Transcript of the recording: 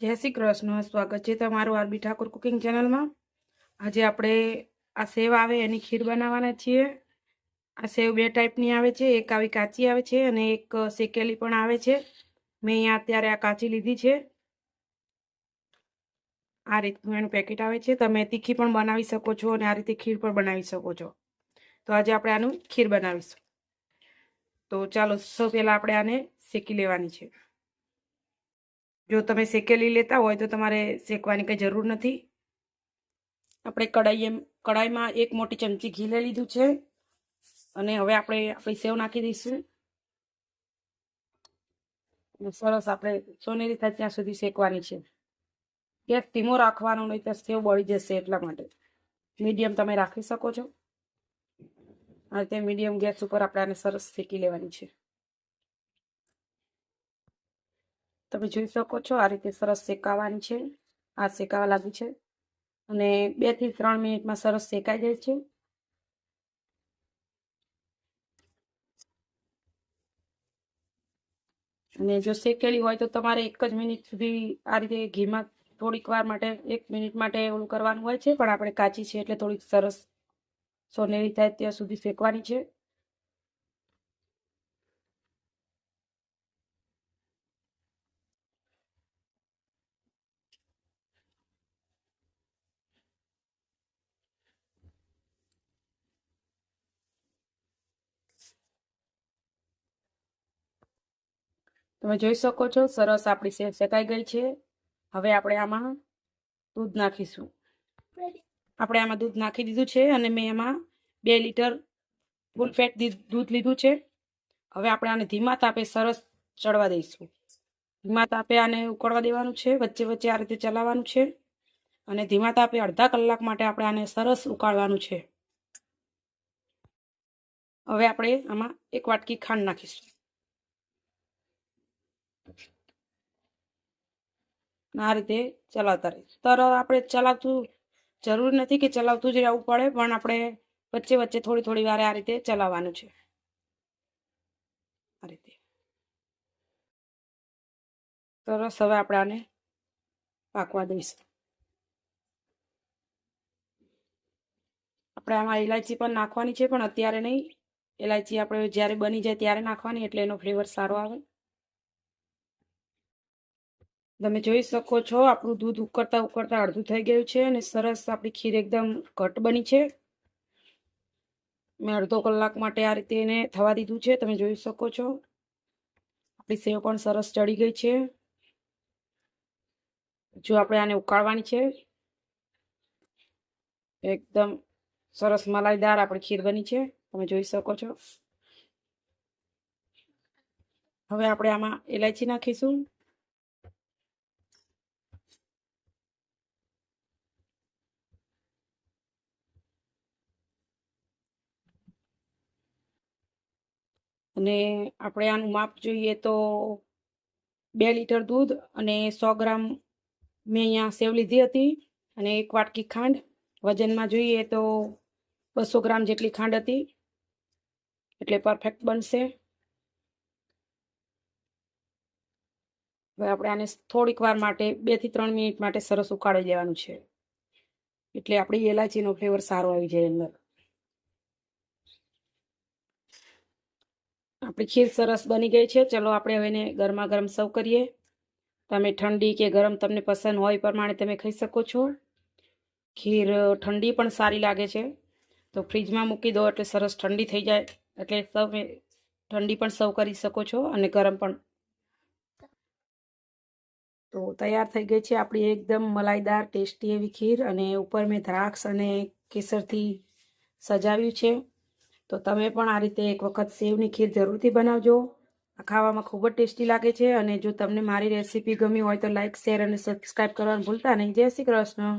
જય શ્રી કૃષ્ણ. સ્વાગત છે તમારું આરબી ઠાકોર કુકિંગ ચેનલમાં. આજે આપણે આ સેવ આવે એની ખીર બનાવવાના છીએ. આ સેવ બે ટાઈપની આવે છે. એક આવી કાચી આવે છે અને એક શેકેલી પણ આવે છે. મેં અહીંયા અત્યારે આ કાચી લીધી છે. આ રીતનું એનું પેકેટ આવે છે. તમે તીખી પણ બનાવી શકો છો અને આ રીતે ખીર પણ બનાવી શકો છો. તો આજે આપણે આનું ખીર બનાવીશું. તો ચાલો સૌ પહેલાં આપણે આને શેકી લેવાની છે. જો તમે શેકેલી લેતા હોય તો તમારે શેકવાની કંઈ જરૂર નથી. આપણે કડાઈએ કડાઈમાં એક મોટી ચમચી ઘી લઈ લીધું છે. અને હવે આપણે આપણી સેવ નાખી દઈશું. સરસ આપણે સોનેરી થાય ત્યાં સુધી શેકવાની છે. ગેસ ધીમો રાખવાનો નહીં તો સેવ બળી જશે એટલા માટે. મીડિયમ તમે રાખી શકો છો. અને તે મીડિયમ ગેસ ઉપર આપણે આને સરસ શેકી લેવાની છે. તમે જોઈ શકો છો, આ રીતે સરસ શેકાવાની છે, આ શેકાવા લાગી છે. અને બેથી ત્રણ મિનિટમાં સરસ શેકાઈ જાય છે. અને જો શેકેલી હોય તો તમારે એક જ મિનિટ સુધી આ રીતે ઘીમાં થોડીક વાર માટે, એક મિનિટ માટે ઓલું કરવાનું હોય છે. પણ આપણે કાચી છે એટલે થોડીક સરસ સોનેરી થાય ત્યાં સુધી શેકવાની છે. તમે જોઈ શકો છો, સરસ આપણી સેવ શેકાઈ ગઈ છે. હવે આપણે આમાં દૂધ નાખીશું. આપણે આમાં દૂધ નાખી દીધું છે અને મેં એમાં બે લીટર ફૂલ ફેટ દૂધ લીધું છે. હવે આપણે આને ધીમા તાપે સરસ ચડવા દઈશું. ધીમા તાપે આને ઉકળવા દેવાનું છે, વચ્ચે વચ્ચે આ રીતે ચલાવવાનું છે. અને ધીમા તાપે અડધા કલાક માટે આપણે આને સરસ ઉકાળવાનું છે. હવે આપણે આમાં એક વાટકી ખાંડ નાખીશું. આ રીતે ચલાવતા રહીશ તર આપણે ચલાવતું જરૂર નથી કે ચલાવતું જ રહેવું પડે, પણ આપણે વચ્ચે વચ્ચે થોડી થોડી વાર આ રીતે ચલાવવાનું છે. આ રીતે. સરસ, હવે આપણે આને પાકવા દઈશું. આપણે આમાં ઇલાયચી પણ નાખવાની છે, પણ અત્યારે નહીં. ઇલાયચી આપણે જ્યારે બની જાય ત્યારે નાખવાની, એટલે એનો ફ્લેવર સારો આવે. તમે જોઈ શકો છો, આપણું દૂધ ઉકળતા ઉકળતા અડધું થઈ ગયું છે અને સરસ આપણી ખીર એકદમ ઘટ બની છે. મેં અડધો કલાક માટે આ રીતે એને થવા દીધું છે, તમે જોઈ શકો છો. આપણી સેવ પણ સરસ ચડી ગઈ છે. જો આપણે આને ઉકાળવાની છે, એકદમ સરસ મલાઈદાર આપણી ખીર બની છે, તમે જોઈ શકો છો. હવે આપણે આમાં ઇલાયચી નાખીશું. અને આપણે આનું માપ જોઈએ તો બે લીટર દૂધ અને સો ગ્રામ મેં અહીંયા સેવ લીધી હતી અને એક વાટકી ખાંડ. વજનમાં જોઈએ તો બસો ગ્રામ જેટલી ખાંડ હતી. એટલે પરફેક્ટ બનશે. હવે આપણે આને થોડીક વાર માટે બેથી ત્રણ મિનિટ માટે સરસ ઉકાળી દેવાનું છે. એટલે આપણી એલાચીનો ફ્લેવર સારો આવી જાય અંદર. આપણી ખીર સરસ બની ગઈ છે. ચલો આપણે હવે એને ગરમા ગરમ સર્વ કરીએ. તમે ઠંડી કે ગરમ તમને પસંદ હોય પ્રમાણે તમે ખાઈ શકો છો. ખીર ઠંડી પણ સારી લાગે છે. તો ફ્રીજમાં મૂકી દો એટલે સરસ ઠંડી થઈ જાય. એટલે તમે ઠંડી પણ સર્વ કરી શકો છો અને ગરમ પણ. તો તૈયાર થઈ ગઈ છે આપણી એકદમ મલાઈદાર ટેસ્ટી એવી ખીર અને ઉપર મેં દ્રાક્ષ અને કેસરથી સજાવ્યું છે. તો તમે પણ આ રીતે એક વખત સેવની ખીર જરૂરથી બનાવજો. આ ખાવામાં ખૂબ જ ટેસ્ટી લાગે છે અને જો તમને મારી રેસીપી ગમી હોય તો લાઇક શેર અને સબસ્ક્રાઈબ કરવાનું ભૂલતા નહીં. જય શ્રી કૃષ્ણ.